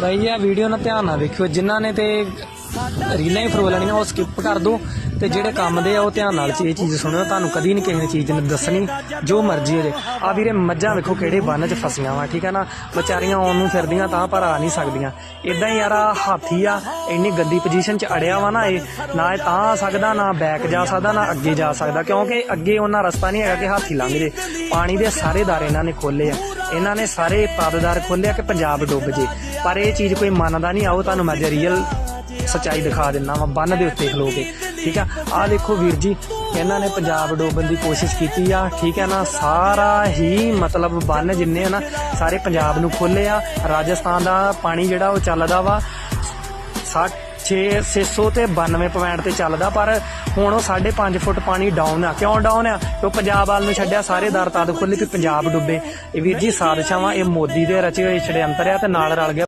ਬਾਈ, ਇਹ ਵੀਡੀਓ ਨਾਲ ਧਿਆਨ ਨਾਲ ਵੇਖਿਓ। ਜਿਨ੍ਹਾਂ ਨੇ ਤੇ ਰੀਲਾਂ ਹੀ ਫਰੋਲਣੀਆਂ ਉਹ ਸਕਿਪ ਕਰ ਦਿਓ ਤੇ ਜਿਹੜੇ ਕੰਮ ਦੇ ਆ, ਉਹ ਧਿਆਨ ਨਾਲ ਇਹ ਚੀਜ਼ ਸੁਣਿਓ। ਤੁਹਾਨੂੰ ਕਦੀ ਨਹੀਂ ਕਿਸੇ ਨੇ ਚੀਜ਼ ਨੇ ਦੱਸਣੀ। ਜੋ ਮਰਜ਼ੀ ਹੋ ਜੇ। ਆ ਵੀਰੇ, ਮੱਝਾਂ ਵੇਖੋ ਕਿਹੜੇ ਬੰਨ 'ਚ ਫਸੀਆਂ ਵਾ, ਠੀਕ ਹੈ ਨਾ? ਵਿਚਾਰੀਆਂ ਆਉਣ ਨੂੰ ਫਿਰਦੀਆਂ ਤਾਂ ਪਰ ਆ ਨਹੀਂ ਸਕਦੀਆਂ। ਇਦਾਂ ਹੀ ਯਾਰ ਆ ਹਾਥੀ ਆ, ਇੰਨੀ ਗੰਦੀ ਪੋਜੀਸ਼ਨ 'ਚ ਅੜਿਆ ਵਾ ਨਾ ਇਹ ਨਾ ਇਹ ਤਾਂ ਆ ਸਕਦਾ, ਨਾ ਬੈਕ ਜਾ ਸਕਦਾ, ਨਾ ਅੱਗੇ ਜਾ ਸਕਦਾ। ਕਿਉਂਕਿ ਅੱਗੇ ਉਹਨਾਂ ਰਸਤਾ ਨਹੀਂ ਹੈਗਾ ਕਿ ਹਾਥੀ ਲੰਘ ਜੇ। ਪਾਣੀ ਦੇ ਸਾਰੇ ਦਰ ਇਹਨਾਂ ਨੇ ਖੋਲੇ ਆ। ਇਹਨਾਂ ਨੇ ਸਾਰੇ ਪਦਦਾਰ ਖੋਲੇ ਕਿ ਪੰਜਾਬ ਡੁੱਬ ਜੇ। ਪਰ ਇਹ ਚੀਜ਼ ਕੋਈ ਮੰਨਦਾ ਨਹੀਂ। ਆਓ ਤੁਹਾਨੂੰ ਮੈਂ ਰੀਅਲ ਸਚਾਈ ਦਿਖਾ ਦਿੰਨਾ ਵਾ। ਬੰਨ ਦੇ ਉੱਤੇ ਖਲੋ ਕੇ। ਠੀਕ ਆ? ਆਹ ਦੇਖੋ ਵੀਰ ਜੀ, ਇਹਨਾਂ ਨੇ ਪੰਜਾਬ ਡੋਬਣ ਦੀ ਕੋਸ਼ਿਸ਼ ਕੀਤੀ ਆ। ਠੀਕ ਹੈ ਨਾ? ਸਾਰਾ ਹੀ ਮਤਲਬ ਬੰਨ ਜਿੰਨੇ ਆ ਨਾ, ਸਾਰੇ ਪੰਜਾਬ ਨੂੰ ਖੋਲੇ ਆ। ਰਾਜਸਥਾਨ ਦਾ ਪਾਣੀ ਜਿਹੜਾ ਉਹ ਚੱਲਦਾ ਵਾ 6 600 ਤੇ 92 ਪੁਆਇੰਟ ਤੇ ਚੱਲਦਾ, ਪਰ ਹੁਣ ਉਹ 5.5 ਫੁੱਟ ਪਾਣੀ ਡਾਊਨ ਆ। ਕਿਉਂ ਡਾਊਨ ਆ? ਕਿਉਂ ਪੰਜਾਬ ਵੱਲ ਨੂੰ ਛੱਡਿਆ? ਸਾਰੇ ਦਰ ਤਦ ਖੁੱਲੇ ਕਿ ਪੰਜਾਬ ਡੁੱਬੇ। ਇਹ ਵੀਰ ਜੀ, ਸਾਜ਼ਿਸ਼ਾਂ ਵਾ, ਇਹ ਮੋਦੀ ਦੇ ਰਚੇ ਹੋਏ ਛੜਯੰਤਰ ਆ ਤੇ ਨਾਲ ਰਲ ਗਿਆ